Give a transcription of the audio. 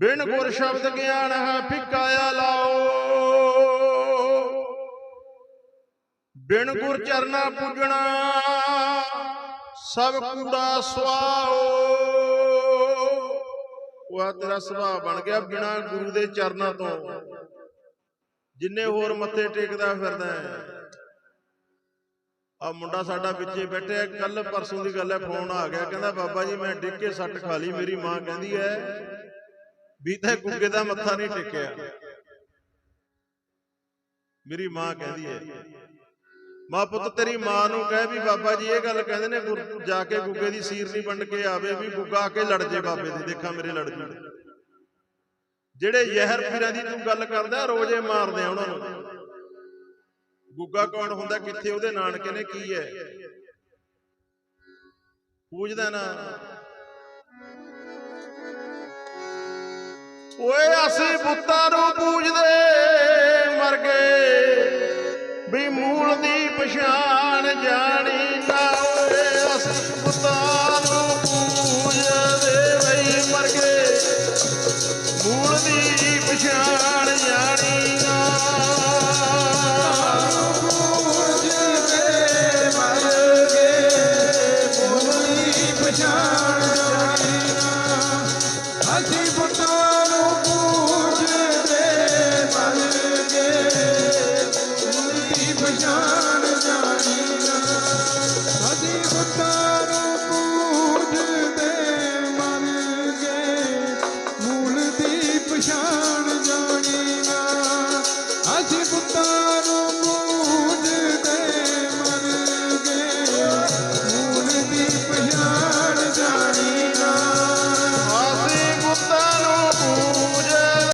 ਬਿਨ ਗੁਰ ਸ਼ਬਦ ਗਿਆਨ ਹੈ ਫਿਕਾਇਆ ਲਾਓ। ਬਿਨ ਗੁਰ ਚਰਨਾ ਪੂਜਣਾ, ਸਭ ਕੂੜਾ ਸਵਾਓ ਉਹ ਤੇਰਾ ਸੁਭਾਅ ਬਣ ਗਿਆ ਬਿਨਾ ਗੁਰੂ ਦੇ ਚਰਨਾਂ ਤੋਂ। ਜਿੰਨੇ ਹੋਰ ਮੱਥੇ ਟੇਕਦਾ ਫਿਰਦਾ ਹੈ। ਆ ਮੁੰਡਾ ਸਾਡਾ ਵਿੱਚੇ ਬੈਠਿਆ ਕੱਲ ਪਰਸੋਂ ਦੀ ਗੱਲ ਹੈ, ਫੋਨ ਆ ਗਿਆ, ਕਹਿੰਦਾ, ਬਾਬਾ ਜੀ, ਮੈਂ ਡਿੱਗ ਕੇ ਸੱਟ ਖਾ ਲਈ, ਮੇਰੀ ਮਾਂ ਕਹਿੰਦੀ ਹੈ ਵੀ ਤੇ ਗੁੱਗੇ ਦਾ ਮੱਥਾ ਨਹੀਂ ਟੇਕਿਆ। ਮੇਰੀ ਮਾਂ ਕਹਿੰਦੀ ਹੈ। ਮਾਂ ਪੁੱਤ ਤੇਰੀ ਮਾਂ ਨੂੰ ਕਹਿ ਵੀ ਬਾਬਾ ਜੀ ਇਹ ਗੱਲ ਕਹਿੰਦੇ ਨੇ ਜਾ ਕੇ ਗੁੱਗੇ ਦੀ ਸੀਰ ਨਹੀਂ ਵੰਡ ਕੇ ਆਵੇ ਵੀ ਗੁੱਗਾ ਆ ਕੇ ਲੜ ਜੇ ਬਾਬੇ ਦੀ ਦੇਖਾਂ ਮੇਰੇ ਲੜ ਜੂ। ਜਿਹੜੇ ਜ਼ਹਿਰ ਪੀਰਾਂ ਦੀ ਤੂੰ ਗੱਲ ਕਰਦਾ ਰੋਜ਼ੇ ਮਾਰਦੇ ਆ ਉਹਨਾਂ ਨੂੰ। ਗੁੱਗਾ ਕੌਣ ਹੁੰਦਾ ਕਿੱਥੇ ਉਹਦੇ ਨਾਨਕੇ ਨੇ ਕੀ ਹੈ? ਪੂਜਦਾ ਨਾ। ਓਏ ਅਸੀਂ ਬੁੱਤਾਂ ਨੂੰ ਪੂਜਦੇ ਮਰ ਗਏ। ਵੀ ਮੂਲ ਦੀ ਪਛਾਣ ਜਾਣੀ ਨਾ ਓਏ ਅਸੀਂ ਬੁੱਤਾਂ ਨੂੰ ਪੂਜਦੇ ਵਈ ਮਰ ਗਏ। ਮੂਲ ਦੀ ਪਛਾਣ